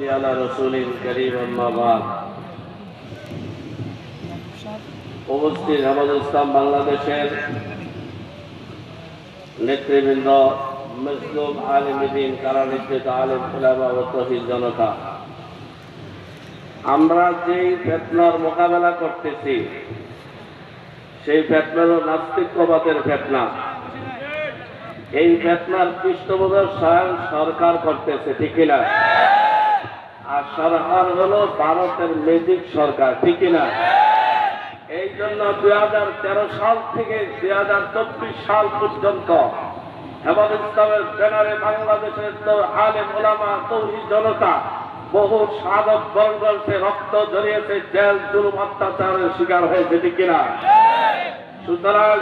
صل على رسول كريم أما بعد উপস্থিত হেফাজুল ইসলাম বাংলাদেশের নেতৃবৃন্দ মজলুম আলিমদিন কারা নির্দেশ আলিম ফুলামা ও তহিদ জনতা আমরা যেই ফেতনার মোকাবেলা করতেছি সেই ফেতনারও নাস্তিক্যবাদের ফেতনা এই ফেতনার পৃষ্ঠপোষক স্বয়ং সরকার করতেছে ঠিক কিনা আর সরকার হলো ভারতের মেজিক সরকার, ঠিক কিনা এই জন্য দুই হাজার তেরো সাল থেকে দুই হাজার চব্বিশ সাল পর্যন্ত হেমন্ত ইসলামের ব্যানারে বাংলাদেশের আলে মোলামা তৌহি জনতা বহু সাধক বর্গছে রক্ত জড়িয়েছে জেল, জুলুম, অত্যাচারের শিকার হয়েছে, ঠিক কিনা সুতরাং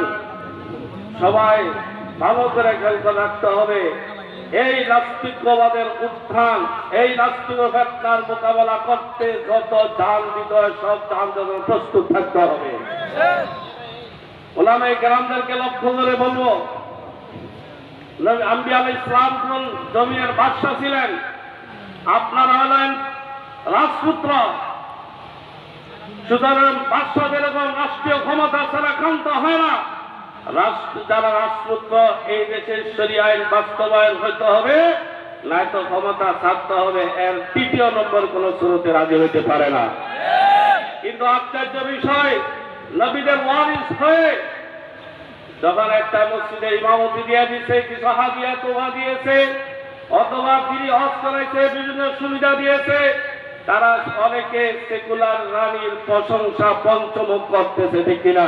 সবাই ভালো করে খেলতে রাখতে হবে। এই নাস্তিকবাদের উত্থান, এই নাস্তিক ঘটনার মোকাবেলা করতে যত যান বিদয় সব যান যত প্রস্তুত থাকতে হবে। ওলামে গ্রামদেরকে লক্ষ্য করে বলব ছিলেন? আপনারা হলেন রাজপুত্র। সুতরাং বাদশাহ যেরকম রাষ্ট্রীয় ক্ষমতা ছাড়া ক্ষান্ত হয় না রাষ্ট্র যারা রাজপুত্র এই দেশের সরি আইন বাস্তবায়ন হইতে হবে, নয়তো ক্ষমতা ছাড়তে হবে, এর তৃতীয় নম্বর কোন শুরুতে রাজি হইতে পারে না। কিন্তু আশ্চর্য বিষয়, নবীদের ওয়ারিস হয়ে যখন একটা মসজিদে ইমামতি দিয়ে দিচ্ছে কিছু হাদিয়া তোবা দিয়েছে, অথবা তিনি হজ বিভিন্ন সুবিধা দিয়েছে, তারা অনেকে সেকুলার রানীর প্রশংসা পঞ্চমুখ করতেছে, ঠিক কিনা?